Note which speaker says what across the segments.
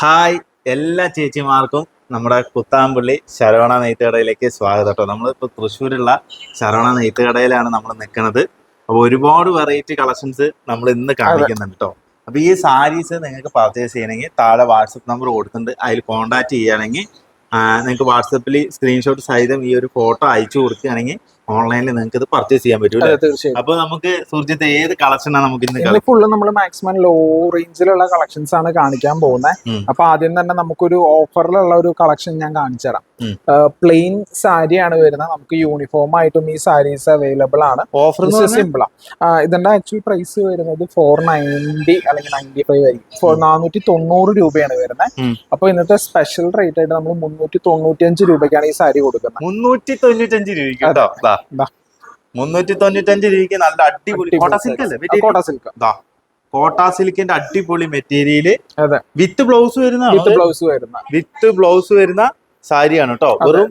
Speaker 1: Hi എല്ലാ ചേച്ചിമാർക്കും നമ്മുടെ കുത്താമ്പള്ളി ശരവണ നെയ്ത്തുകടയിലേക്ക് സ്വാഗതം കേട്ടോ. നമ്മളിപ്പോൾ തൃശ്ശൂരുള്ള ശരവണ നെയ്ത്തുകടയിലാണ് നമ്മൾ നിൽക്കുന്നത്. അപ്പോൾ ഒരുപാട് വെറൈറ്റി കളക്ഷൻസ് നമ്മൾ ഇന്ന് കാണിക്കുന്നുണ്ട് കേട്ടോ. അപ്പോൾ ഈ സാരീസ് നിങ്ങൾക്ക് പർച്ചേസ് ചെയ്യണമെങ്കിൽ താഴെ വാട്സപ്പ് നമ്പർ കൊടുത്തിട്ടുണ്ട്. അതിൽ കോൺടാക്ട് ചെയ്യുകയാണെങ്കിൽ നിങ്ങൾക്ക് വാട്സപ്പിൽ സ്ക്രീൻഷോട്ട് സഹിതം ഈ ഒരു ഫോട്ടോ അയച്ചു കൊടുക്കുകയാണെങ്കിൽ ഓൺലൈനിൽ നിങ്ങൾക്ക് ഇത് പർച്ചേസ് ചെയ്യാൻ പറ്റും അപ്പൊ നമുക്ക് സുർജിത്ത് ഏത് കളക്ഷനാണ് നമുക്ക് ഇന്ന്
Speaker 2: ഫുള്ള് നമ്മൾ മാക്സിമം ലോ റേഞ്ചിലുള്ള കളക്ഷൻസ് ആണ് കാണിക്കാൻ പോകുന്നത്. അപ്പൊ ആദ്യം തന്നെ നമുക്കൊരു ഓഫറിലുള്ള ഒരു കളക്ഷൻ ഞാൻ കാണിച്ചു തരാം. പ്ലെയിൻ സാരിയാണ് വരുന്നത്. നമുക്ക് യൂണിഫോം ആയിട്ടും ഈ സാരീസ് അവൈലബിൾ ആണ്.
Speaker 1: ഓഫർ
Speaker 2: ആണ് ഇതിന്റെ ആക്ച്വൽ പ്രൈസ് വരുന്നത് ഫോർ നയന്റി അല്ലെങ്കിൽ നയന്റി ഫൈവ് ആയിരിക്കും നാനൂറ്റി തൊണ്ണൂറ് രൂപയാണ് വരുന്നത്. അപ്പൊ ഇന്നത്തെ സ്പെഷ്യൽ റേറ്റ് ആയിട്ട് നമ്മൾ മുന്നൂറ്റി തൊണ്ണൂറ്റി അഞ്ച് രൂപയ്ക്കാണ് ഈ സാരി കൊടുക്കുന്നത്.
Speaker 1: മുന്നൂറ്റി തൊണ്ണൂറ്റഞ്ച് അഞ്ച്. ദാ. മുന്നൂറ്റി തൊണ്ണൂറ്റഞ്ച് രൂപയ്ക്ക് നല്ല അടിപൊളി കോട്ട സിൽക്ക് അല്ലേ?
Speaker 2: കോട്ട സിൽക്ക്.
Speaker 1: ദാ. കോട്ട സിൽക്കിന്റെ അടിപൊളി
Speaker 2: മെറ്റീരിയൽ
Speaker 1: വിത്ത് ബ്ലൗസ് വരുന്ന
Speaker 2: വിത്ത് ബ്ലൗസ് വരുന്ന.
Speaker 1: വിത്ത് ബ്ലൗസ് വരുന്ന സാരിയാണ് കേട്ടോ വെറും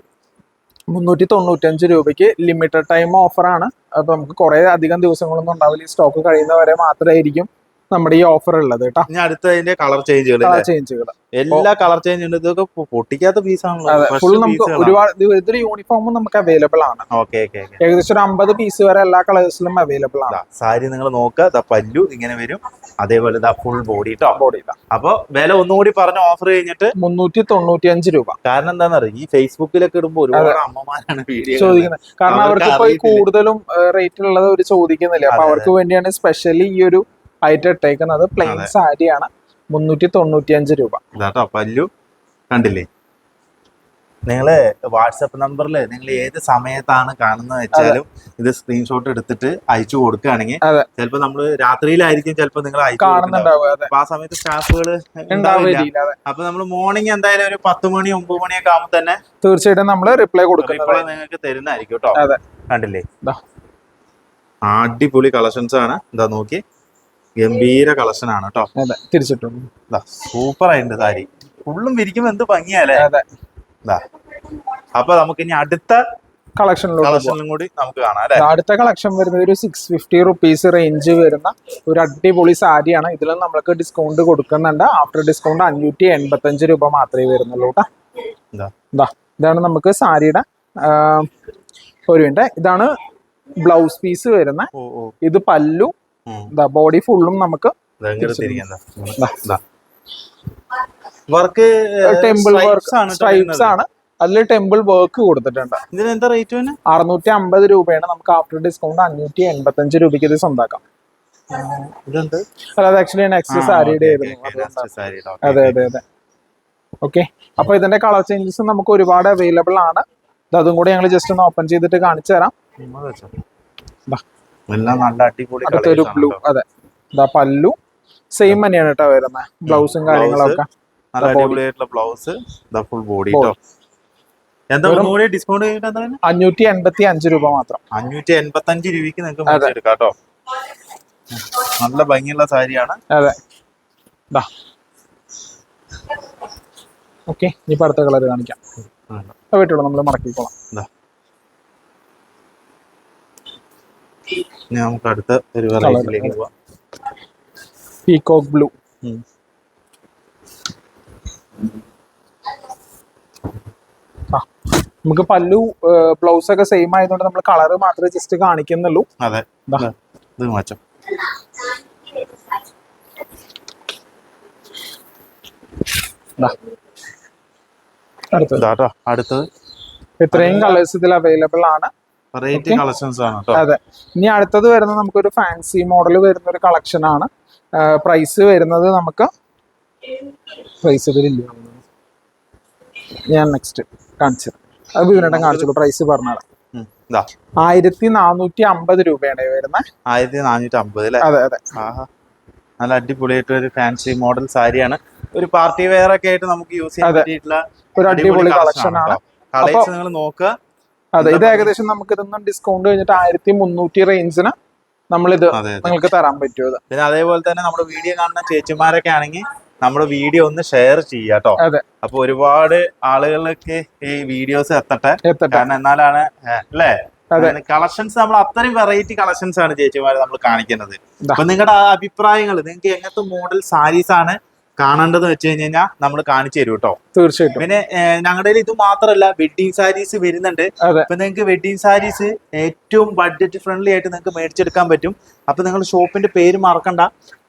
Speaker 2: മുന്നൂറ്റി തൊണ്ണൂറ്റഞ്ച് രൂപയ്ക്ക് ലിമിറ്റഡ് ടൈം ഓഫറാണ് ആണ്. അപ്പൊ നമുക്ക് കുറെ അധികം ദിവസങ്ങളൊന്നും ഉണ്ടാവില്ല. സ്റ്റോക്ക് സ്റ്റോക്ക് കഴിയുന്നവരെ മാത്രമായിരിക്കും. നമ്മുടെ ഈ ഓഫർ ഉള്ളത് കേട്ടോ.
Speaker 1: ഇനി അടുത്തതിന്റെ കളർ ചേഞ്ചുകൾ
Speaker 2: കളർ ചേഞ്ചുകൾ
Speaker 1: എല്ലാ കളർ ചേഞ്ച് ഉണ്ട്. ഇതൊക്കെ പൊട്ടിക്കാത്ത
Speaker 2: പീസ്
Speaker 1: ആണല്ലോ.
Speaker 2: ഫുൾ നമുക്ക് ഒരുപാട് ഇത് ഇതൊരു യൂണിഫോമും നമുക്ക് അവൈലബിൾ ആണ്.
Speaker 1: ഓക്കെ ഓക്കെ
Speaker 2: ഏകദേശം ഒരു അമ്പത് പീസ് വരെ എല്ലാ കളേഴ്സിലും അവൈലബിൾ ആണ്.
Speaker 1: സാരി നിങ്ങൾ നോക്കുക പല്ലു ഇങ്ങനെ വരും. അതേപോലെ ഫുൾ ബോഡി കേട്ടോ
Speaker 2: ബോഡിയില
Speaker 1: അപ്പൊ വില ഒന്നുകൂടി പറഞ്ഞ ഓഫർ കഴിഞ്ഞിട്ട്
Speaker 2: മുന്നൂറ്റി തൊണ്ണൂറ്റി അഞ്ച് രൂപ.
Speaker 1: കാരണം എന്താണെന്നറിയോ? ഈ ഫേസ്ബുക്കിലൊക്കെ ഇടുമ്പോൾ ഒരുപാട് അമ്മമാരാണ് വീഡിയോ
Speaker 2: ചോദിക്കുന്നത്. കാരണം
Speaker 1: അവർക്ക്
Speaker 2: ഇപ്പൊ കൂടുതലും റേറ്റ് ഉള്ളത് അവർ ചോദിക്കുന്നില്ല? അപ്പൊ അവർക്ക് വേണ്ടിയാണ് സ്പെഷ്യലി ഈ ഒരു ഐറ്റം ഇട്ടേക്കുന്നത് പ്ലെയിൻ. സാരിയാണ് മുന്നൂറ്റി തൊണ്ണൂറ്റി അഞ്ച് രൂപ.
Speaker 1: ഇതാട്ടോ പല്ലു കണ്ടില്ലേ? നിങ്ങൾ വാട്സപ്പ് നമ്പറിൽ നിങ്ങൾ ഏത് സമയത്താണ് കാണുന്നത് വെച്ചാലും ഇത് സ്ക്രീൻഷോട്ട് എടുത്തിട്ട് അയച്ചു കൊടുക്കുകയാണെങ്കിൽ
Speaker 2: ചിലപ്പോൾ
Speaker 1: ചിലപ്പോ നമ്മൾ രാത്രിയിലായിരിക്കും ചിലപ്പോ നിങ്ങൾ. അപ്പൊ ആ സമയത്ത് സ്റ്റാഫുകൾ ഉണ്ടാവില്ല അപ്പൊ നമ്മൾ മോർണിംഗ് എന്തായാലും ഒരു പത്ത് മണി ഒമ്പത് മണിയൊക്കെ ആകുമ്പോൾ തന്നെ
Speaker 2: തീർച്ചയായിട്ടും നമ്മൾ റിപ്ലൈ കൊടുക്കും
Speaker 1: റിപ്ലൈ നിങ്ങൾക്ക് തരുന്നതായിരിക്കും കേട്ടോ. കണ്ടില്ലേ. അടിപൊളി കളക്ഷൻസ് ആണ്. എന്താ നോക്കി. ഗംഭീര കളക്ഷൻ ആണ് കേട്ടോ
Speaker 2: തിരിച്ചിട്ടുണ്ട്.
Speaker 1: സൂപ്പർ ആയിട്ടുണ്ട് സാരി. ഫുള്ളും വിരിക്കുമ്പോ എന്ത് ഭംഗിയല്ലേ? അപ്പൊ നമുക്ക് ഇനി അടുത്ത കളക്ഷനിലും കൂടി നമുക്ക് കാണാം
Speaker 2: അടുത്ത കളക്ഷൻ വരുന്നത് ഒരു സിക്സ് ഫിഫ്റ്റി റുപ്പീസ് റേഞ്ച് വരുന്ന ഒരു അടിപൊളി സാരിയാണ്. ഇതിലും നമ്മൾക്ക് ഡിസ്കൗണ്ട് കൊടുക്കുന്നുണ്ട്. ആഫ്റ്റർ ഡിസ്കൗണ്ട് അഞ്ഞൂറ്റി എൺപത്തഞ്ച് രൂപ മാത്രമേ വരുന്നുള്ളൂ കേട്ടോ
Speaker 1: ഇതാ
Speaker 2: ഇതാ ഇതാണ് നമുക്ക് സാരിയുടെ ഒരു മിനിറ്റ്. ഇതാണ് ബ്ലൗസ് പീസ് വരുന്ന ഇത് പല്ലു ബോഡി ഫുള്ളും നമുക്ക്
Speaker 1: വർക്ക്
Speaker 2: ടെമ്പിൾ വർക്ക് സ്ട്രൈപ്സ് ആണ് അതിൽ ടെമ്പിൾ വർക്ക് കൊടുത്തിട്ടുണ്ട്.
Speaker 1: ഇതിന് എന്താ റേറ്റ്
Speaker 2: അറുന്നൂറ്റി അമ്പത് രൂപയാണ്. നമുക്ക് ആഫ്റ്റർ ഡിസ്കൗണ്ട് അഞ്ഞൂറ്റി എൺപത്തി അഞ്ച് രൂപയ്ക്ക് ഇത് സ്വന്താക്കാം.
Speaker 1: ഇതെന്ത്?
Speaker 2: അല്ലാതെ ആക്ച്വലി നെക്സ്റ്റ് സാരിയുടെ ആയിരുന്നു അതെ അതെ അതെ. ഓക്കെ അപ്പൊ ഇതിന്റെ കളർ ചേഞ്ചസ് നമുക്ക് ഒരുപാട് അവൈലബിൾ ആണ്. അതും കൂടി ഞങ്ങൾ ജസ്റ്റ് ഒന്ന് ഓപ്പൺ ചെയ്തിട്ട് കാണിച്ചു തരാം.
Speaker 1: എല്ലാം നല്ല അടിപൊളി
Speaker 2: അടുത്തൊരു ബ്ലൂ അതെ. ഇതാ പല്ലു. സെയിം തന്നെയാണ് കേട്ടോ വരുന്നത് ബ്ലൗസും കാര്യങ്ങളൊക്കെ
Speaker 1: നല്ല. അടിപൊളിയായിട്ടുള്ള ബ്ലൗസ് ഫുൾ ബോഡി. കേട്ടോ?
Speaker 2: അഞ്ഞൂറ്റി എൺപത്തി അഞ്ച് രൂപ മാത്രം.
Speaker 1: അഞ്ഞൂറ്റി എൺപത്തി അഞ്ച് രൂപയ്ക്ക് നിങ്ങൾക്ക് കേട്ടോ. നല്ല ഭംഗിയുള്ള സാരിയാണ്.
Speaker 2: അതെ. ഓക്കെ ഇനി അടുത്ത കളർ കാണിക്കാം. വീട്ടിലുള്ള നമ്മൾ നമ്മൾ മടക്കിക്കോളാം
Speaker 1: ഇതാ. ഇനി നമുക്ക് അടുത്ത ഒരു വെറൈറ്റിയിലേക്ക് പോവാം.
Speaker 2: Peacock blue. നമുക്ക് പല്ലു ബ്ലൗസ് ഒക്കെ സെയിം ആയതുകൊണ്ട് നമ്മൾ കളർ മാത്രമേ ജസ്റ്റ് കാണിക്കുന്നുള്ളൂ.
Speaker 1: അതെ. ഇതാ. മാറ്റം.
Speaker 2: അടുത്തത്. ഇത്രയും കളേഴ്സ് ഇതിൽ അവൈലബിൾ ആണ്.
Speaker 1: വെറൈറ്റി കളക്ഷൻസ് ആണ്
Speaker 2: അതെ. ഇനി അടുത്തത് വരുന്നത് നമുക്കൊരു ഫാൻസി മോഡൽ വരുന്ന ഒരു കളക്ഷൻ ആണ് പ്രൈസ് വരുന്നത് നമുക്ക് പ്രൈസ് ഇതിലില്ല ഞാൻ നെക്സ്റ്റ് കാണിച്ചു തരാം. അത് വിവരം കാണിച്ചോളൂ. പ്രൈസ്.
Speaker 1: ഇതാ
Speaker 2: ആയിരത്തി നാനൂറ്റി അമ്പത് രൂപയാണ് വരുന്നത്.
Speaker 1: ആയിരത്തി നാനൂറ്റി അമ്പത്
Speaker 2: അതെ. അതെ
Speaker 1: നല്ല അടിപൊളിയായിട്ട് ഒരു ഫാൻസി മോഡൽ സാരിയാണ് ഒരു പാർട്ടി വെയർ ഒക്കെ ആയിട്ട് നമുക്ക് യൂസ് ചെയ്യാൻ. പറ്റിയിട്ടുള്ള
Speaker 2: ഒരു അടിപൊളി കളക്ഷൻ ആണ്
Speaker 1: കളേഴ്സ് നിങ്ങൾ നോക്കുക.
Speaker 2: അതെ ഇത് ഏകദേശം നമുക്ക് ഇതൊന്നും ഡിസ്കൗണ്ട് കഴിഞ്ഞിട്ട് ആയിരത്തി മുന്നൂറ്റി റേഞ്ചിന് നമ്മളിത് നിങ്ങൾക്ക് തരാൻ പറ്റുമത്
Speaker 1: പിന്നെ അതേപോലെ തന്നെ നമ്മുടെ വീഡിയോ കാണുന്ന ചേച്ചിമാരൊക്കെ ആണെങ്കിൽ നമ്മുടെ വീഡിയോ ഒന്ന് ഷെയർ
Speaker 2: ചെയ്യാട്ടോ
Speaker 1: അപ്പൊ ഒരുപാട് ആളുകളിലേക്ക് ഈ വീഡിയോസ് എത്തട്ടെ. കാരണം എന്നാലാണ് അല്ലേ. കളക്ഷൻസ് നമ്മൾ അത്രയും വെറൈറ്റി കളക്ഷൻസ് ആണ് ചേച്ചിമാര് നമ്മൾ കാണിക്കുന്നത്. അപ്പൊ നിങ്ങളുടെ അഭിപ്രായങ്ങൾ നിങ്ങൾക്ക് എങ്ങനത്തെ മോഡൽ സാരീസ് ആണ് കാണേണ്ടത് വെച്ച് കഴിഞ്ഞ് കഴിഞ്ഞാൽ നമ്മൾ കാണിച്ചു തരും കേട്ടോ
Speaker 2: തീർച്ചയായിട്ടും.
Speaker 1: പിന്നെ ഞങ്ങളുടെ ഇത് മാത്രമല്ല വെഡിങ് സാരീസ് വരുന്നുണ്ട്. അപ്പൊ നിങ്ങൾക്ക് വെഡിങ് സാരീസ് ഏറ്റവും ബഡ്ജറ്റ് ഫ്രണ്ട്ലി ആയിട്ട് നിങ്ങൾക്ക് മേടിച്ചെടുക്കാൻ പറ്റും. അപ്പൊ നിങ്ങൾ ഷോപ്പിന്റെ പേര് മറക്കണ്ട.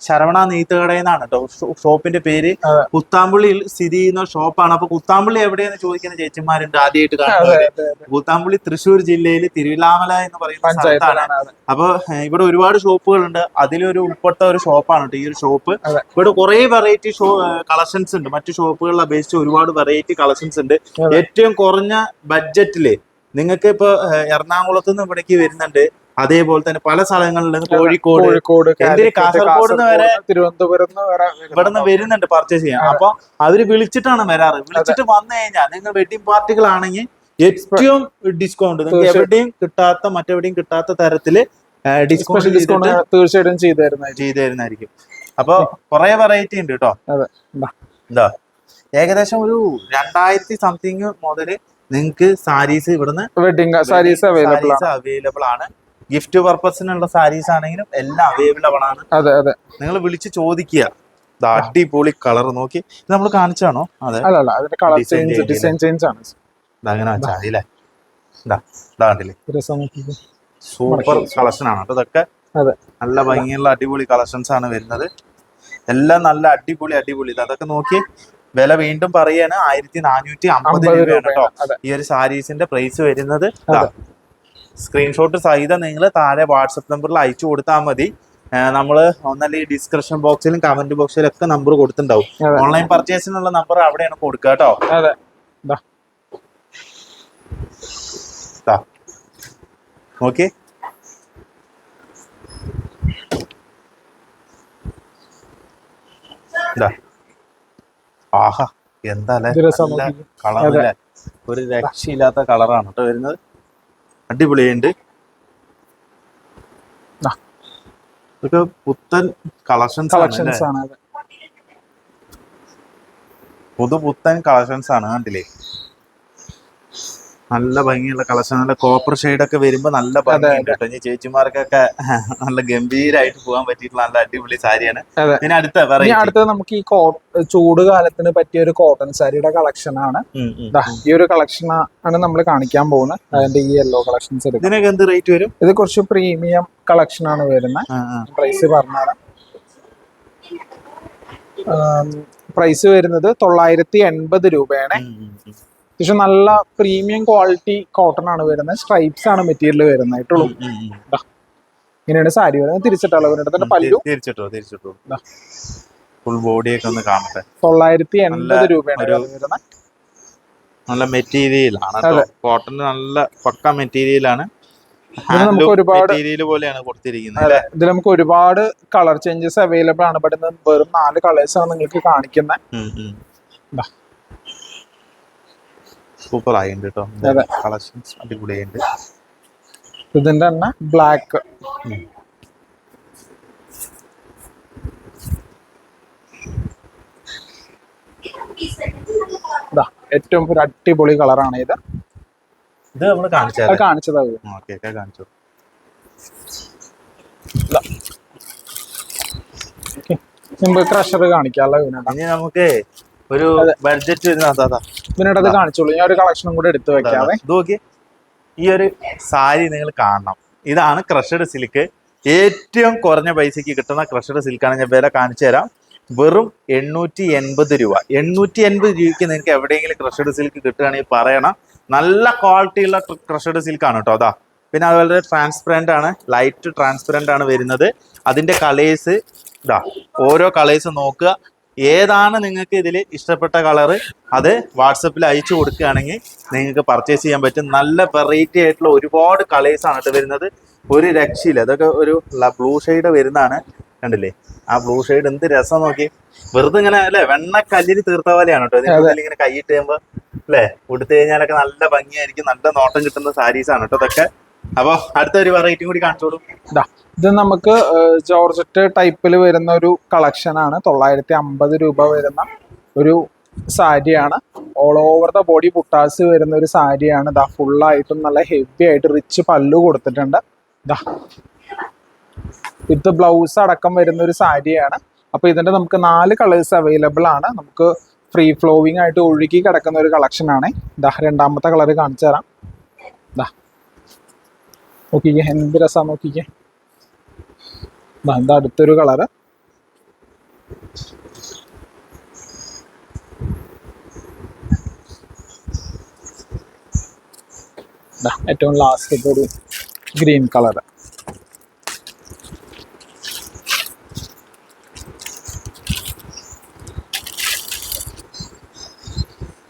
Speaker 1: ശരവണ നെയ്ത്തുകടയിൽ നിന്നാണ് കേട്ടോ ഷോപ്പിന്റെ പേര്. കുത്താമ്പുള്ളിയിൽ സ്ഥിതി ചെയ്യുന്ന ഷോപ്പാണ്. അപ്പൊ കുത്താമ്പുള്ളി എവിടെയെന്ന് ചോദിക്കുന്ന ചേച്ചിമാരുണ്ട് ആദ്യമായിട്ട് കാണുന്നത്. കുത്താമ്പുള്ളി തൃശ്ശൂർ ജില്ലയിൽ തിരുവിലാമല എന്ന് പറയുന്ന സ്ഥലത്താണ്. അപ്പൊ ഇവിടെ ഒരുപാട് ഷോപ്പുകളുണ്ട്. അതിലൊരു ഉൾപ്പെട്ട ഒരു ഷോപ്പാണ് കേട്ടോ ഈ ഒരു ഷോപ്പ്. ഇവിടെ കുറെ വെറൈറ്റി ഷോ കളക്ഷൻസ് ഉണ്ട്. മറ്റു ഷോപ്പുകളിൽ അപേക്ഷിച്ച് ഒരുപാട് വെറൈറ്റി കളക്ഷൻസ് ഉണ്ട്. ഏറ്റവും കുറഞ്ഞ ബഡ്ജറ്റിൽ നിങ്ങൾക്ക് ഇപ്പൊ എറണാകുളത്ത് നിന്ന് ഇവിടേക്ക് വരുന്നുണ്ട്. അതേപോലെ തന്നെ പല സ്ഥലങ്ങളിൽ നിന്ന് കോഴിക്കോട്
Speaker 2: കോഴിക്കോട്
Speaker 1: കാസർഗോഡ് വരെ
Speaker 2: തിരുവനന്തപുരം
Speaker 1: ഇവിടെ നിന്ന് വരുന്നുണ്ട് പർച്ചേസ് ചെയ്യാൻ. അപ്പൊ അവർ വിളിച്ചിട്ടാണ് വരാറ്. വിളിച്ചിട്ട് വന്നു കഴിഞ്ഞാൽ നിങ്ങൾ വെഡിങ് പാർട്ടികളാണെങ്കിൽ ഏറ്റവും ഡിസ്കൗണ്ട് നിങ്ങൾക്ക് എവിടെയും കിട്ടാത്ത മറ്റെവിടെയും കിട്ടാത്ത
Speaker 2: തരത്തിൽ
Speaker 1: ഡിസ്കൗണ്ട്
Speaker 2: ഡിസ്കൗണ്ട് തീർച്ചയായിട്ടും ചെയ്തു തരുന്നതായിരിക്കും
Speaker 1: ചെയ്തു തരുന്നതായിരിക്കും അപ്പൊ കുറെ വെറൈറ്റി ഉണ്ട് കേട്ടോ. എന്താ ഏകദേശം ഒരു രണ്ടായിരത്തി സംതിങ് മുതൽ നിങ്ങൾക്ക് സാരീസ് ഇവിടുന്ന്
Speaker 2: വെഡിങ് സാരീസ് അവൈലബിൾ ആണ്.
Speaker 1: ഗിഫ്റ്റ് പർപ്പസിനുള്ള സാരീസ് ആണെങ്കിലും എല്ലാം അവൈലബിൾ ആണ്.
Speaker 2: അതെ അതെ.
Speaker 1: നിങ്ങൾ വിളിച്ച് ചോദിക്കുക. അടിപൊളി കളർ നോക്കി. ഇത് നമ്മൾ കാണിച്ചാണോ? അതെ.
Speaker 2: അല്ല അല്ല അതിന്റെ കളർ
Speaker 1: Design
Speaker 2: ചേഞ്ച്
Speaker 1: ചെയ്തില്ലേ?
Speaker 2: ഡിസൈൻ ചേഞ്ച് ആണ്.
Speaker 1: അങ്ങനെ കണ്ടില്ലേ. സൂപ്പർ കളക്ഷൻ ആണ് കേട്ടോ ഇതൊക്കെ. നല്ല ഭംഗിയുള്ള അടിപൊളി കളക്ഷൻസ് ആണ് വരുന്നത്. എല്ലാം നല്ല അടിപൊളി അടിപൊളി. അതൊക്കെ നോക്കി. വില വീണ്ടും പറയാണ് ആയിരത്തി നാനൂറ്റി അമ്പത് രൂപയാണ് കേട്ടോ ഈ ഒരു സാരീസിന്റെ പ്രൈസ് വരുന്നത്. സ്ക്രീൻഷോട്ട് സഹിതം നിങ്ങൾ താഴെ വാട്സപ്പ് നമ്പറിൽ അയച്ചു കൊടുത്താൽ മതി. നമ്മൾ ഒന്നല്ല ഈ ഡിസ്ക്രിപ്ഷൻ ബോക്സിലും കമന്റ് ബോക്സിലും ഒക്കെ നമ്പർ കൊടുത്തിട്ടുണ്ടാവും. ഓൺലൈൻ പർച്ചേസിനുള്ള നമ്പർ അവിടെയാണ് കൊടുക്കുക കേട്ടോ.
Speaker 2: അതെ.
Speaker 1: ദാ. ആഹാ എന്താ
Speaker 2: അല്ലേ? രസം അല്ലേ?
Speaker 1: കളറല്ലേ ഒരു രക്ഷയില്ലാത്ത കളറാണ് കേട്ടോ വരുന്നത്. അടിപൊളിയുണ്ട്. ഇതൊക്കെ പുത്തൻ കളക്ഷൻസ്
Speaker 2: കളക്ഷൻസ് ആണ്
Speaker 1: പുതു പുത്തൻ കളക്ഷൻസ് ആണ് കണ്ടില്ലേ? നല്ല ഭംഗിയുള്ള കളക്ഷൻ നല്ല കോപ്പർ ഷെയ്ഡ് ഒക്കെ വരുമ്പോ നല്ല ഭംഗിയുണ്ട് കേട്ടോ. ഇനി ചേച്ചിമാർക്കൊക്കെ നല്ല ഗംഭീരായിട്ട് പോകാൻ പറ്റിയിട്ടുള്ള നല്ല അടിപൊളി സാരിയാണ്. ഇനി അടുത്ത
Speaker 2: അടുത്തത് നമുക്ക് ഈ ചൂട് കാലത്തിന് പറ്റിയ ഒരു കോട്ടൺ സാരിയുടെ കളക്ഷൻ ആണ്. ഈ ഒരു കളക്ഷൻ ആണ് നമ്മൾ കാണിക്കാൻ പോകുന്നത്. അതിന്റെ ഈ യെല്ലോ കളക്ഷൻസ്
Speaker 1: ഇതിനൊക്കെ എന്ത് റേറ്റ് വരും?
Speaker 2: ഇത് കുറച്ച് പ്രീമിയം കളക്ഷൻ ആണ് വരുന്നത്. പ്രൈസ് പറഞ്ഞാൽ പ്രൈസ് വരുന്നത് തൊള്ളായിരത്തി എൺപത് രൂപയാണ്. അത്യാവശ്യം നല്ല പ്രീമിയം ക്വാളിറ്റി കോട്ടൺ ആണ് വരുന്നത്. സ്ട്രൈപ്സ് ആണ് മെറ്റീരിയൽ വരുന്നത്. കേട്ടുള്ളൂ
Speaker 1: ഉം, ഉം, ഉം.
Speaker 2: ഇങ്ങനെയാണ് സാരി വരുന്നത്. തിരിച്ചിട്ടുള്ള വരുന്നത് പല്ലു.
Speaker 1: തിരി- തിരിച്ചിട്ടോ? തിരിച്ചിട്ടോ. ഫുൾ ബോഡിയൊക്കെ ഒന്ന് കാണട്ടെ.
Speaker 2: തൊള്ളായിരത്തി എൺപത് രൂപയാണ് വരുന്നത്.
Speaker 1: നല്ല മെറ്റീരിയൽ ആണ് കോട്ടൺ നല്ല പക്ക
Speaker 2: ഇതിന് നമുക്ക് ഒരുപാട്
Speaker 1: പോലെയാണ് കൊടുത്തിരിക്കുന്നത്
Speaker 2: ഇതിൽ നമുക്ക് ഒരുപാട് കളർ ചേഞ്ചസ് അവൈലബിൾ ആണ്. ബട്ട് വെറും നാല് കളേഴ്സ് ആണ് നിങ്ങൾക്ക് കാണിക്കുന്നത്.
Speaker 1: സൂപ്പർ ആയിട്ടുണ്ട് കേട്ടോ. കളക്ഷൻസ് അടിപൊളിയായിട്ടുണ്ട്.
Speaker 2: ഇതിന്റെ തന്നെ ബ്ലാക്ക്. ഏറ്റവും ഒരു അടിപൊളി കളറാണ് ഇത്.
Speaker 1: ഇത് നമ്മൾ
Speaker 2: കാണിച്ചത്
Speaker 1: ഓക്കെ ഒക്കെ കാണിച്ചു.
Speaker 2: സിമ്പിൾ ക്രഷർ കാണിക്കാമല്ലോ
Speaker 1: ഇനി നമുക്ക് ഒരു ബഡ്ജറ്റ് വരുന്ന അതാ അതാ.
Speaker 2: കാണിച്ചോളൂ. ഞാൻ ഒരു കളക്ഷനും കൂടെ എടുത്തു
Speaker 1: വെക്കാതെ നോക്കി ഈ ഒരു സാരി നിങ്ങൾ കാണണം. ഇതാണ് ക്രഷഡ് സിൽക്ക് ഏറ്റവും കുറഞ്ഞ പൈസക്ക് കിട്ടുന്ന ക്രഷഡ് സിൽക്കാണ് ഞാൻ വില കാണിച്ചു തരാം. വെറും എണ്ണൂറ്റി എൺപത് രൂപ. എണ്ണൂറ്റി എൺപത് രൂപയ്ക്ക് നിങ്ങൾക്ക് എവിടെയെങ്കിലും ക്രഷഡ് സിൽക്ക് കിട്ടുകയാണെങ്കിൽ പറയണം. നല്ല ക്വാളിറ്റിയുള്ള ക്രഷഡ് സിൽക്കാണ് കേട്ടോ. അതാ. പിന്നെ അതുപോലെ ട്രാൻസ്പെറന്റ് ആണ്. ലൈറ്റ് ട്രാൻസ്പെറന്റ് ആണ് വരുന്നത്. അതിന്റെ കളേഴ്സ് ഇതാ. ഓരോ കളേഴ്സ് നോക്കുക. ഏതാണ് നിങ്ങൾക്ക് ഇതിൽ ഇഷ്ടപ്പെട്ട കളറ്? അത് വാട്സപ്പിൽ അയച്ചു കൊടുക്കുകയാണെങ്കിൽ നിങ്ങൾക്ക് പർച്ചേസ് ചെയ്യാൻ പറ്റും. നല്ല വെറൈറ്റി ആയിട്ടുള്ള ഒരുപാട് കളേഴ്സ് ആണ് കേട്ടോ വരുന്നത്. ഒരു രക്ഷയില്ല. അതൊക്കെ ഒരു ബ്ലൂ ഷെയ്ഡ് വരുന്നതാണ്. കണ്ടില്ലേ? ആ ബ്ലൂ ഷെയ്ഡ് എന്ത് രസം നോക്കി. വെറുതെ ഇങ്ങനെ അല്ലെ? വെണ്ണ കല്ലിൽ തീർത്ത പോലെയാണ് കേട്ടോ. ഇങ്ങനെ കൈയിട്ട് കഴിയുമ്പോ അല്ലെ? ഉടുത്തു കഴിഞ്ഞാലൊക്കെ നല്ല ഭംഗിയായിരിക്കും. നല്ല നോട്ടം കിട്ടുന്ന സാരീസാണ് കേട്ടോ ഇതൊക്കെ. അപ്പൊ അടുത്ത ഒരു വെറൈറ്റി കൂടി കാണിച്ചോളൂ.
Speaker 2: ദാ, ഇത് നമുക്ക് ജോർജറ്റ് ടൈപ്പിൽ വരുന്ന ഒരു കളക്ഷൻ ആണ്. തൊള്ളായിരത്തി അമ്പത് രൂപ വരുന്ന ഒരു സാരിയാണ്. ഓൾ ഓവർ ദ ബോഡി പുട്ടാസ് വരുന്ന ഒരു സാരിയാണ്. ദാ ഫുള്ളായിട്ടും നല്ല ഹെവി ആയിട്ട് റിച്ച് പല്ലു കൊടുത്തിട്ടുണ്ട്. ദാ വിത്ത് ബ്ലൗസ് അടക്കം വരുന്ന ഒരു സാരിയാണ്. അപ്പൊ ഇതിന്റെ നമുക്ക് നാല് കളേഴ്സ് അവൈലബിൾ ആണ്. നമുക്ക് ഫ്രീ ഫ്ലോവിങ് ആയിട്ട് ഒഴുകി കിടക്കുന്ന ഒരു കളക്ഷൻ ആണ്. ഇതാ രണ്ടാമത്തെ കളർ കാണിച്ചു തരാം ഇതാ നോക്കിക്കേ എന്ത് രസാ നോക്കിക്കേ എന്താ അടുത്തൊരു കളറ്. ഏറ്റവും ലാസ്റ്റ് ഒരു ഗ്രീൻ കളറ്.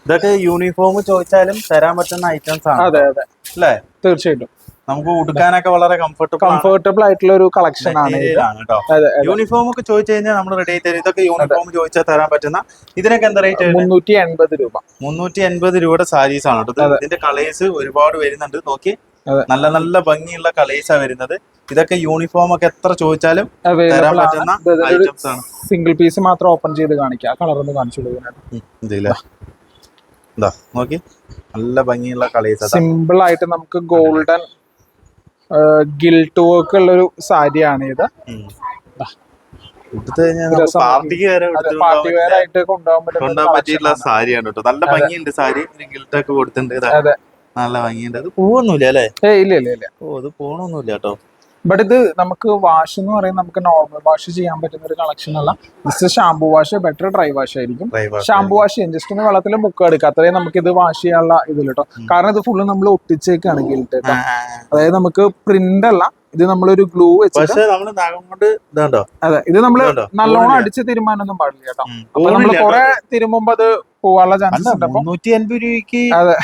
Speaker 1: ഇതൊക്കെ യൂണിഫോം ചോദിച്ചാലും തരാൻ പറ്റുന്ന ഐറ്റംസ് ആണ്.
Speaker 2: അതെ അതെ.
Speaker 1: അല്ലേ
Speaker 2: തീർച്ചയായിട്ടും.
Speaker 1: നമുക്ക് ഉടുക്കാനൊക്കെ വളരെ കംഫർട്ടബിൾ
Speaker 2: കംഫർട്ടബിൾ ആയിട്ടുള്ള ഒരു കളക്ഷൻ ആണ്
Speaker 1: യൂണിഫോം ഒക്കെ ചോദിച്ചു കഴിഞ്ഞാൽ നമ്മൾ റെഡി ആയി തരും. ഇതൊക്കെ യൂണിഫോം ചോദിച്ചാൽ തരാൻ പറ്റുന്ന ഇതിനൊക്കെ എന്താ റേറ്റ്
Speaker 2: മുന്നൂറ്റി എൺപത് രൂപ.
Speaker 1: മുന്നൂറ്റി എൺപത് രൂപയുടെ സാരീസ് ആണ് കേട്ടോ ഇതിന്റെ കളേഴ്സ് ഒരുപാട് വരുന്നുണ്ട്. നോക്കി. നല്ല നല്ല ഭംഗിയുള്ള കളേഴ്സാ വരുന്നത്. ഇതൊക്കെ യൂണിഫോം ഒക്കെ എത്ര ചോദിച്ചാലും തരാൻ പറ്റുന്ന ഐറ്റംസ് ആണ്.
Speaker 2: സിംഗിൾ പീസ് മാത്രം ഓപ്പൺ ചെയ്ത് കാണിക്കാം. കളർ ഒന്ന് കാണിച്ചു
Speaker 1: കൊടുക്കാനായിട്ട് നോക്കി. നല്ല ഭംഗിയുള്ള കളേഴ്സ്
Speaker 2: സിമ്പിൾ ആയിട്ട് നമുക്ക് ഗോൾഡൻ ഗിൽട്ട് വർക്ക് ഉള്ള ഒരു സാരിയാണ് ഇത്. പാർട്ടി വെയർ ആയിട്ട് കൊണ്ടുപോകാൻ
Speaker 1: കൊണ്ടുപോകാൻ
Speaker 2: പറ്റുന്ന
Speaker 1: പറ്റിയിട്ടുള്ള സാരിയാണ് കേട്ടോ നല്ല ഭംഗിയുണ്ട് സാരി. കൊടുത്തിട്ടുണ്ട് നല്ല ഭംഗിയുണ്ട്. അത് പോവൊന്നുമില്ല അല്ലേ?
Speaker 2: ഇല്ല ഇല്ല ഇല്ല.
Speaker 1: ഓ അത് പോണൊന്നുമില്ല കേട്ടോ
Speaker 2: ബട്ട് ഇത് നമുക്ക് വാഷ് എന്ന് പറയുന്നത് നമുക്ക് നോർമൽ വാഷ് ചെയ്യാൻ പറ്റുന്ന ഒരു കളക്ഷൻ അല്ല. Just shampoo wash better dry wash ആയിരിക്കും. ഷാംപു വാഷ് ചെയ്യാൻ ജസ്റ്റ് ഒന്ന് വെള്ളത്തിൽ മുക്ക എടുക്കുക അത്രയും നമുക്ക് ഇത് വാഷ് ചെയ്യാനുള്ള ഇതിൽ കേട്ടോ കാരണം ഇത് ഫുള്ള് നമ്മൾ ഒട്ടിച്ചേക്കാണ് ഗിൽട്ട് കേട്ടോ അതായത് നമുക്ക് പ്രിന്റ് അല്ല. ഇത് നമ്മളൊരു ഗ്ലൂ വെച്ചിട്ട്
Speaker 1: നമ്മൾ ഇതാണ്ടോ?
Speaker 2: അതെ. ഇത് നമ്മൾ നല്ലോണം അടിച്ച് തീരുമാനമൊന്നും പാടില്ല കേട്ടോ അപ്പൊ നമ്മൾ കൊറേ. തിരുമുമ്പോ അത് പോവാനുള്ള ചാൻസ് ഉണ്ട്. അതെ.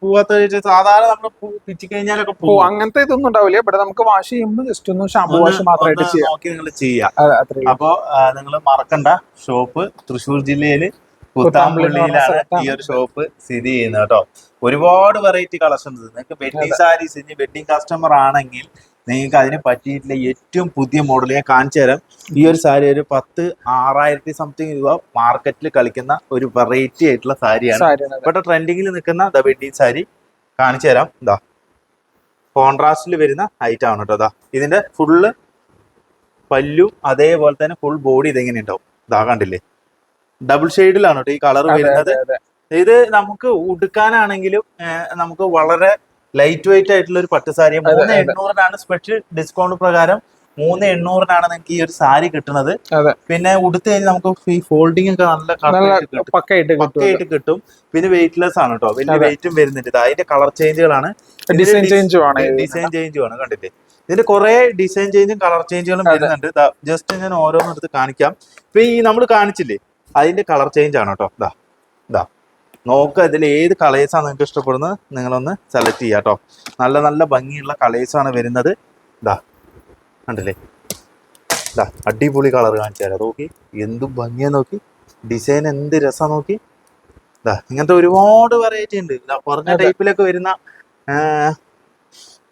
Speaker 1: പോവാത്ത സാധാരണ നമ്മൾ പിച്ചു കഴിഞ്ഞാലൊക്കെ പോകും
Speaker 2: അങ്ങനത്തെ ഇതൊന്നും ഉണ്ടാവില്ല. ഇവിടെ നമുക്ക് വാഷ് ചെയ്യുമ്പോൾ ജസ്റ്റ് ഒന്ന്
Speaker 1: ഷാമ്പു
Speaker 2: വാഷ് മാത്രമായിട്ട് ചെയ്യാം.
Speaker 1: നോക്കി നിങ്ങൾ ചെയ്യാം. അപ്പോ നിങ്ങൾ മറക്കണ്ട. ഷോപ്പ് തൃശ്ശൂർ
Speaker 2: ജില്ലയിൽ
Speaker 1: കുത്താമ്പള്ളിയിലാണ് ഈ ഒരു ഷോപ്പ് സ്ഥിതി ചെയ്യുന്നത് കേട്ടോ. ഒരുപാട് വെറൈറ്റി കളക്ഷൻസ് നിങ്ങൾക്ക് വെഡിങ് സാരീസ് ഇനി വെഡിങ് കസ്റ്റമർ ആണെങ്കിൽ നിങ്ങൾക്ക് അതിന് പറ്റിയിട്ടുള്ള ഏറ്റവും പുതിയ മോഡൽ ഞാൻ കാണിച്ചു തരാം. ഈ ഒരു സാരി ഒരു പത്ത് ആറായിരത്തി സംതിങ് രൂപ മാർക്കറ്റിൽ കളിക്കുന്ന ഒരു വെറൈറ്റി ആയിട്ടുള്ള സാരിയാണ്. ഇപ്പോഴത്തെ ട്രെൻഡിങ്ങിൽ നിൽക്കുന്ന ദ വെഡിങ് സാരി കാണിച്ചു തരാം. ഇതാ കോൺട്രാസ്റ്റിൽ വരുന്ന ഹൈറ്റ് ആണ് കേട്ടോ ഇതാ ഇതിന്റെ ഫുള്ള് പല്ലു അതേപോലെ തന്നെ ഫുൾ ബോഡി ഇതെങ്ങനെ ഉണ്ടാവും. ഇതാ കണ്ടില്ലേ? ഡബിൾ ഷെയ്ഡിലാണ് കേട്ടോ ഈ കളർ വരുന്നത്. ഇത് നമുക്ക് ഉടുക്കാനാണെങ്കിലും നമുക്ക് വളരെ ലൈറ്റ് വെയിറ്റ് ആയിട്ടുള്ള ഒരു പട്ടുസാരി മൂന്ന്. എണ്ണൂറിനാണ് സ്പെഷ്യൽ ഡിസ്കൗണ്ട് പ്രകാരം മൂന്ന് എണ്ണൂറിനാണ് നിങ്ങൾക്ക് ഈ ഒരു സാരി കിട്ടുന്നത്. പിന്നെ ഉടുത്ത് കഴിഞ്ഞാൽ നമുക്ക് ഈ ഫോൾഡിംഗ് ഒക്കെ നല്ല
Speaker 2: പക്കയായിട്ട് കിട്ടും.
Speaker 1: പിന്നെ വെയിറ്റ്ലെസ് ആണ് കേട്ടോ വലിയ വെയിറ്റും വരുന്നുണ്ട് അതിന്റെ കളർ ചേഞ്ചുകളാണ്
Speaker 2: ഡിസൈൻ ചേഞ്ചും ആണ്
Speaker 1: ഡിസൈൻ ചേഞ്ചും ആണ്. കണ്ടില്ലേ? ഇതിന്റെ കുറെ ഡിസൈൻ ചേഞ്ചും കളർ ചേഞ്ചുകളും. വരുന്നുണ്ട്. ജസ്റ്റ് ഞാൻ ഓരോന്നെടുത്ത് കാണിക്കാം. ഇപ്പൊ ഈ നമ്മൾ കാണിച്ചില്ലേ? അതിന്റെ കളർ ചേഞ്ച് ആണ് കേട്ടോ ഇതാ ഇതാ നോക്കുക ഇതിൽ ഏത് കളേഴ്സാണ് നിങ്ങൾക്ക് ഇഷ്ടപ്പെടുന്നത്? നിങ്ങളൊന്ന് സെലക്ട് ചെയ്യാം കേട്ടോ നല്ല നല്ല ഭംഗിയുള്ള കളേഴ്സാണ് വരുന്നത്. ഇതാ കണ്ടില്ലേ? ഇതാ അടിപൊളി കളർ കാണിച്ചു തരാം. നോക്കി എന്തും ഭംഗിയാ നോക്കി. ഡിസൈൻ എന്ത് രസം നോക്കി. ഇതാ ഇങ്ങനത്തെ ഒരുപാട് വെറൈറ്റി ഉണ്ട്. ഇതാ പറഞ്ഞ ടൈപ്പിലൊക്കെ വരുന്ന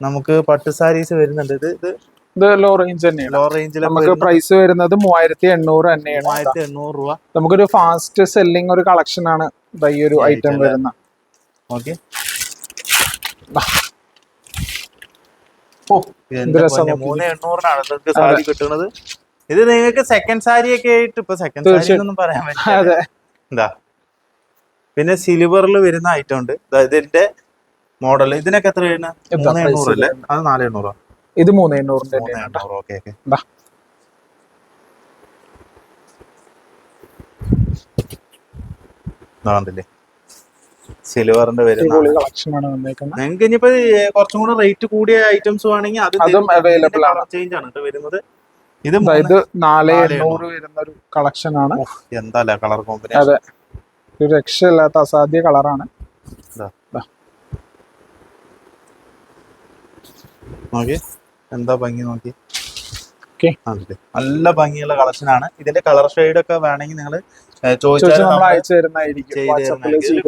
Speaker 1: നമുക്ക് പട്ട് സാരീസ് വരുന്നുണ്ട്. ഇത് ഇത്
Speaker 2: ഇത് ലോ റേഞ്ച് തന്നെയാണ്.
Speaker 1: ലോ റേഞ്ചിൽ
Speaker 2: നമുക്ക് പ്രൈസ് വരുന്നത് മൂവായിരത്തി എണ്ണൂറ് തന്നെയാണ്
Speaker 1: മൂവായിരത്തി എണ്ണൂറ് രൂപ.
Speaker 2: നമുക്കൊരു ഫാസ്റ്റ് സെല്ലിംഗ് ഒരു കളക്ഷൻ ആണ് ഈ ഒരു ഐറ്റം വരുന്ന.
Speaker 1: ഓക്കെ കിട്ടുന്നത്. ഇത് നിങ്ങൾക്ക് സെക്കൻഡ് സാരി ഒക്കെ ആയിട്ട് ഇപ്പൊ സെക്കൻഡ് സാരി. ഒന്നും പറയാൻ പറ്റില്ല. എന്താ പിന്നെ സിൽവറിൽ വരുന്ന ഐറ്റം ഉണ്ട്. ഇതിന്റെ മോഡൽ ഇതിനൊക്കെ എത്ര വരുന്നത്?
Speaker 2: എന്താ
Speaker 1: മൂന്ന് എണ്ണൂറ് അല്ലേ? അത് നാല് എണ്ണൂറോ
Speaker 2: ഇത് മൂന്ന് എണ്ണൂറിന്റെ തന്നെയാണ്
Speaker 1: സിൽവറിന്റെ നിങ്ങൾക്ക് ഇനിയിപ്പോ കുറച്ചും കൂടെ റേറ്റ് കൂടിയ ഐറ്റംസ് വേണമെങ്കിൽ അത്
Speaker 2: അവൈലബിൾ ആണ്.
Speaker 1: ചേഞ്ച് ആണ് വരുന്നത്. ഇത്
Speaker 2: ഇത് നാല് എണ്ണൂറ് വരുന്ന ഒരു കളക്ഷൻ ആണ്.
Speaker 1: എന്താ കളർ കോമ്പിനേഷൻ
Speaker 2: അതെ. ഒരു രക്ഷയില്ലാത്ത അസാധ്യ കളറാണ്
Speaker 1: നോക്കി എന്താ ഭംഗി നോക്കി. നല്ല ഭംഗിയുള്ള കളക്ഷൻ ആണ്. ഇതിന്റെ കളർ ഷെയ്ഡ് ഒക്കെ വേണമെങ്കിൽ നിങ്ങൾ
Speaker 2: ചോദിച്ചാൽ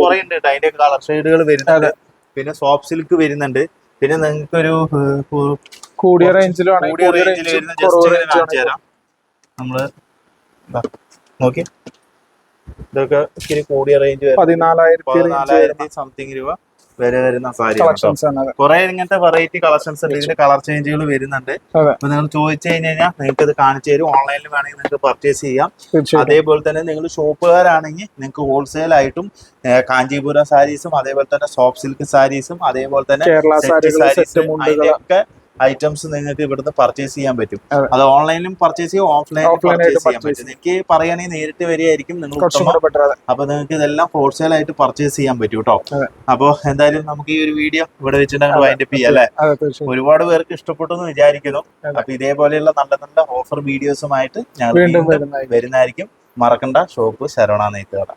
Speaker 1: കുറെ ഉണ്ട് അതിന്റെ കളർ ഷെയ്ഡുകൾ വരുന്നുണ്ട്. പിന്നെ സോഫ്റ്റ് സിൽക്ക് വരുന്നുണ്ട്. പിന്നെ നിങ്ങൾക്ക് ഒരു
Speaker 2: കൂടിയ റേഞ്ചിലും
Speaker 1: റേഞ്ചിൽ കാണിച്ചു തരാം. നമ്മൾ നോക്കി. ഇതൊക്കെ ഇച്ചിരി കൂടിയ റേഞ്ച്
Speaker 2: പതിനാലായിരത്തി
Speaker 1: സംതിങ് രൂപ. വരെ വരുന്ന സാരി കുറെ ഇങ്ങനത്തെ വെറൈറ്റി കളക്ഷൻസ് ഉണ്ട്. ഇതിന്റെ കളർ ചേഞ്ചുകൾ വരുന്നുണ്ട്. അപ്പൊ നിങ്ങൾ ചോദിച്ചു കഴിഞ്ഞാൽ നിങ്ങൾക്ക് ഇത് കാണിച്ചു തരും. ഓൺലൈനിൽ വേണമെങ്കിൽ നിങ്ങൾക്ക് പർച്ചേസ് ചെയ്യാം. അതേപോലെ തന്നെ നിങ്ങൾ ഷോപ്പുകാരാണെങ്കിൽ നിങ്ങൾക്ക് ഹോൾസെയിൽ ആയിട്ടും കാഞ്ചീപുരം സാരീസും അതേപോലെ തന്നെ സോഫ്റ്റ് സിൽക്ക് സാരീസും അതേപോലെ തന്നെ സാരീസ് അതിന്റെയൊക്കെ ഐറ്റംസ് നിങ്ങൾക്ക് ഇവിടുന്ന് പർച്ചേസ് ചെയ്യാൻ പറ്റും.
Speaker 2: അതെ.
Speaker 1: ഓൺലൈനിലും പർച്ചേസ് ചെയ്യും ഓഫ്ലൈനിലും പർച്ചേസ് ചെയ്യാൻ പറ്റും. എനിക്ക് പറയുകയാണെങ്കിൽ നേരിട്ട് വരികയായിരിക്കും നിങ്ങൾ
Speaker 2: കുറച്ചും
Speaker 1: ഉത്തമം.
Speaker 2: കൂടെ
Speaker 1: അപ്പൊ നിങ്ങൾക്ക് ഇതെല്ലാം ഹോൾസെയിൽ ആയിട്ട് പർച്ചേസ് ചെയ്യാൻ പറ്റും കേട്ടോ
Speaker 2: അതെ.
Speaker 1: അപ്പൊ എന്തായാലും നമുക്ക് ഈ ഒരു വീഡിയോ ഇവിടെ വെച്ചിട്ട് വൈൻഡപ്പ് ചെയ്യാം അല്ലെ? ഒരുപാട് പേർക്ക് ഇഷ്ടപ്പെട്ടു എന്ന് വിചാരിക്കുന്നു. അപ്പൊ ഇതേപോലെയുള്ള നല്ല നല്ല ഓഫർ വീഡിയോസുമായിട്ട് ഞങ്ങൾ വരുന്നതായിരിക്കും. മറക്കണ്ട. ഷോപ്പ് ശരവണ നെയ്ത്തുകട.